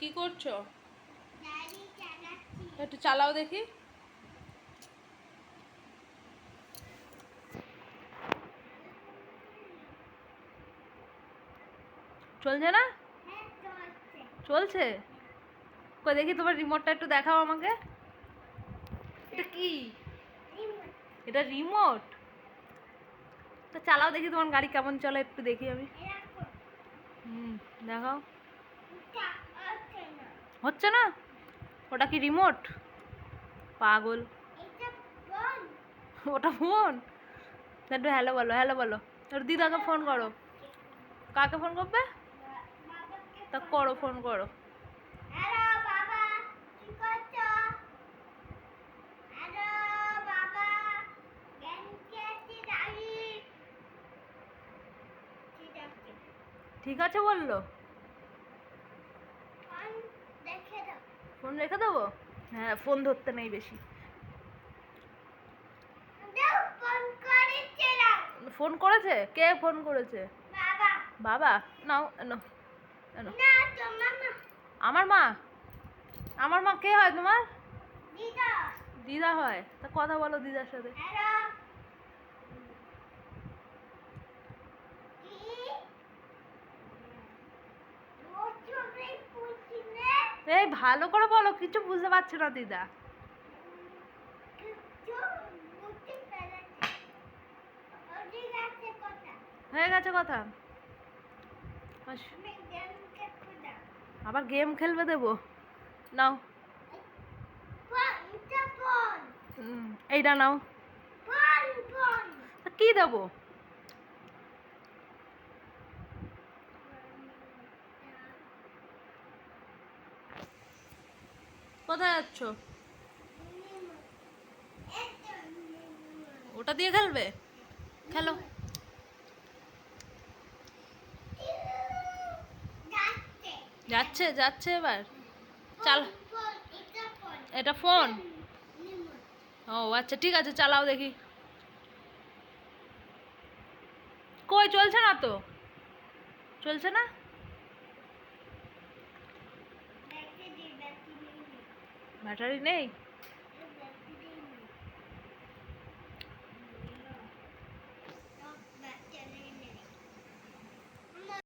কি করছ? একটু চালাও দেখি। চলছে না? হ্যাঁ চলছে। কই দেখি তোমার রিমোটটা একটু দেখাও আমাকে। এটা কি? এটা রিমোট? তো চালাও দেখি তোমার গাড়ি কেমন চলে একটু দেখি আমি। হুম দেখাও। হচ্ছে না? ওটা কি রিমোট পাগল। ওটা ফোন একটু হ্যালো বলো হ্যালো বলো। তোর দিদাকে ফোন করো। কাকে ফোন করবে? তা করো ফোন করো। ঠিক আছে বলল ফোন দেখে দাও ফোন রেখে দেবো? হ্যাঁ ফোন ধরতে নেই বেশি। ফোন করেছে কে ফোন করেছে? বাবা। নাও এনো আমার মা? আমার মা কে হয় তোমার? দিদা। দিদা হয়। তা কথা বলো দিদার সাথে হ্যালো কি রোজ পুছিনে এই ভালো করে বলো কিছু বুঝতে পারছে না দিদা। হয়ে গেছে কথা? আবার গেম খেলবে দেবো। নাও। এইটা নাও। কি দেবো? কোথায় যাচ্ছ? ওটা দিয়ে খেলবে? খেলো। যাচ্ছে যাচ্ছে এবার। চাল। এটা ফোন? ও আচ্ছা ঠিক আছে, চালাও দেখি। কই, চলছে না তো? চলছে না? ব্যাটারি নেই